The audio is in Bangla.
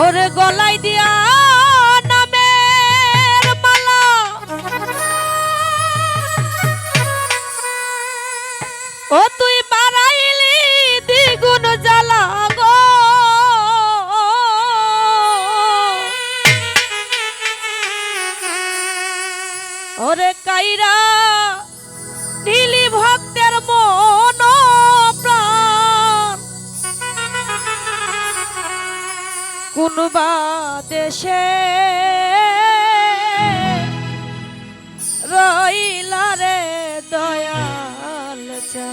ওরে গলাই দিয়া নামের মালা। ও তুই কোনবা দেশে রইলা রে দয়াল চা।